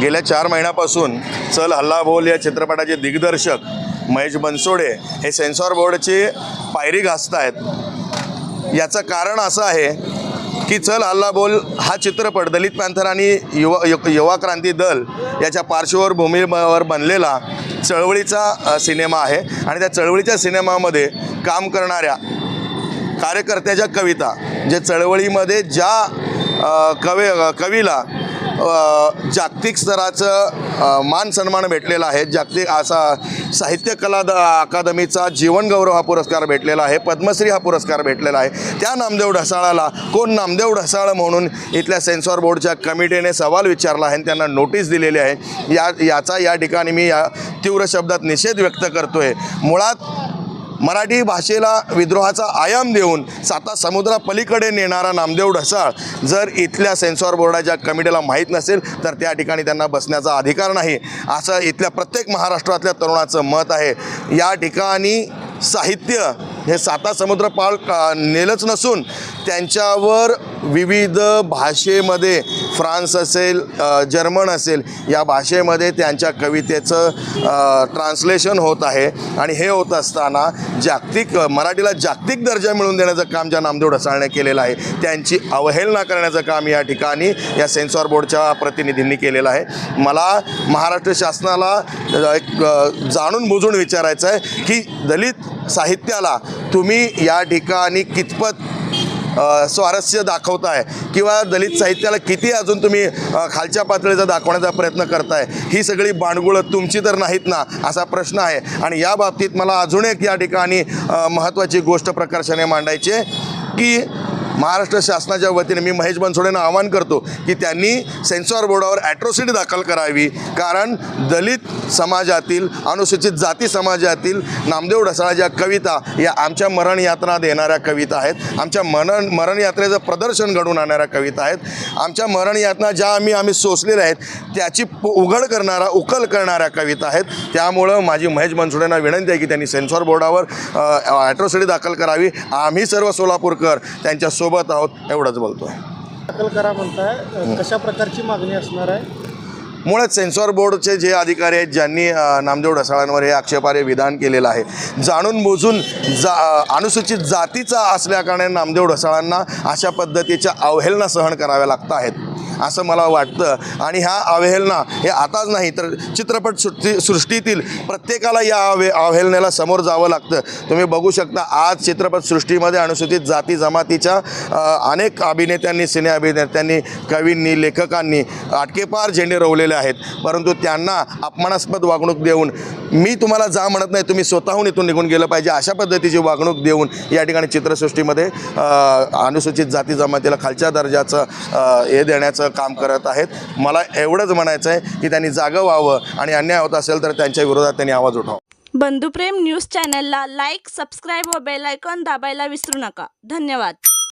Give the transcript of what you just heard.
गेल्या चार महिन्यापासून चल हल्ला बोल या चित्रपटाचे दिग्दर्शक महेश बनसोडे हे सेन्सॉर बोर्डची पायरी घासत आहेत याचं कारण असं आहे की चल हल्ला बोल हा चित्रपट दलित पॅन्थर आणि युवा यु- युवा क्रांती दल याच्या पार्श्वभूमीवर बनलेला चळवळीचा सिनेमा आहे. आणि त्या चळवळीच्या सिनेमामध्ये काम करणाऱ्या कार्यकर्त्याच्या कविता जे चळवळीमध्ये ज्या कवे कवीला जागतिक स्तराचं मान सन्मान भेटलेला आहे. जागतिक असा साहित्य कला द अकादमीचा जीवनगौरव हा पुरस्कार भेटलेला आहे. पद्मश्री हा पुरस्कार भेटलेला आहे. त्या नामदेव ढसाळाला कोण नामदेव ढसाळ म्हणून इथल्या सेन्सॉर बोर्डच्या कमिटीने सवाल विचारला आहे आणि त्यांना नोटीस दिलेली आहे. या याचा या ठिकाणी मी या तीव्र शब्दात निषेध व्यक्त करतो आहे मुळात मराठी भाषेला विद्रोहाचा आयाम देऊन साता समुद्रापलीकडे नेणारा नामदेव ढसाळ जर इथल्या सेन्सॉर बोर्डाच्या कमिटीला माहीत नसेल तर त्या ठिकाणी त्यांना बसण्याचा अधिकार नाही. असं इथल्या प्रत्येक महाराष्ट्रातल्या तरुणाचं मत आहे. या ठिकाणी साहित्य हे साता समुद्र पाळ का- नेलंच नसून त्यांच्यावर विविध भाषेमध्ये फ्रान्स असेल जर्मन असेल या भाषेमध्ये त्यांच्या कवितेचं ट्रान्सलेशन होत आहे. आणि हे होत असताना जागतिक मराठीला जागतिक दर्जा मिळवून देण्याचं काम ज्या नामदेव ढसाळने केलेलं आहे त्यांची अवहेलना करण्याचं काम या ठिकाणी या सेन्सॉर बोर्डच्या प्रतिनिधींनी केलेलं आहे. मला महाराष्ट्र शासनाला एक जाणून बुजून विचारायचं आहे की दलित साहित्याला तुम्ही या ठिकाणी कितपत स्वारस्य दाखवताय किंवा दलित साहित्याला किती अजून तुम्ही खालच्या पातळीचा दाखवण्याचा प्रयत्न करताय ही सगळी बाणगुळं तुमची तर नाहीत ना असा प्रश्न आहे. आणि या बाबतीत मला अजून एक या ठिकाणी महत्त्वाची गोष्ट प्रकर्षाने मांडायची आहे की महाराष्ट्र शासनाच्या वतीने मी महेश बनसोडेंना आवाहन करतो की त्यांनी सेन्सॉर बोर्डावर ॲट्रॉसिटी दाखल करावी. कारण दलित समाजातील अनुसूचित जाती समाजातील नामदेव ढसाळाच्या कविता या आमच्या मरण यातना देणाऱ्या कविता आहेत आमच्या मरण मरण यात्रेचं प्रदर्शन घडवून आणणाऱ्या कविता आहेत आमच्या मरण यातना ज्या आम्ही आम्ही सोसलेल्या आहेत त्याची उघड करणारा उकल करणाऱ्या कविता आहेत. त्यामुळं माझी महेश बनसोडेंना विनंती आहे की त्यांनी सेन्सॉर बोर्डावर ॲट्रॉसिटी दाखल करावी. आम्ही सर्व सोलापूरकर त्यांच्या सो सोबत आहोत एवढंच बोलतो आहे दाखल करा म्हणताय. कशा प्रकारची मागणी असणार आहे? मुळात सेन्सॉर बोर्डचे जे अधिकारी आहेत ज्यांनी नामदेव ढसाळांवर हे आक्षेपारे विधान केलेलं आहे जाणून बुजून जा अनुसूचित जातीचा असल्याकारणे नामदेव ढसाळांना अशा पद्धतीच्या अवहेलना सहन कराव्या लागत आहेत असं मला वाटतं. आणि ह्या अवहेलना हे आताच नाही तर चित्रपट सृष्टी सृष्टीतील प्रत्येकाला या अवे अवहेलनेला समोर जावं लागतं. तुम्ही बघू शकता आज चित्रपटसृष्टीमध्ये अनुसूचित जाती जमातीच्या अनेक अभिनेत्यांनी सिने अभिनेत्यांनी कवींनी लेखकांनी आटकेपार झेंडे रोवलेले आहेत. परंतु त्यांना अपमानास्पद वागणूक देऊन मी तुम्हाला जा म्हणत नाही तुम्ही स्वतःहून इथून निघून गेलं पाहिजे अशा पद्धतीची वागणूक देऊन या ठिकाणी चित्रसृष्टीमध्ये अनुसूचित जाती जमातीला खालच्या दर्जाचं हे देण्याचं काम करत आहेत. मला एवढंच म्हणायचं आहे की त्यांनी जागं व्हावं आणि अन्याय होत असेल तर त्यांच्या विरोधात त्यांनी आवाज उठावा. बंधुप्रेम न्यूज चॅनलला लाईक सबस्क्राईब व बेलायकॉन दाबायला विसरू नका. धन्यवाद.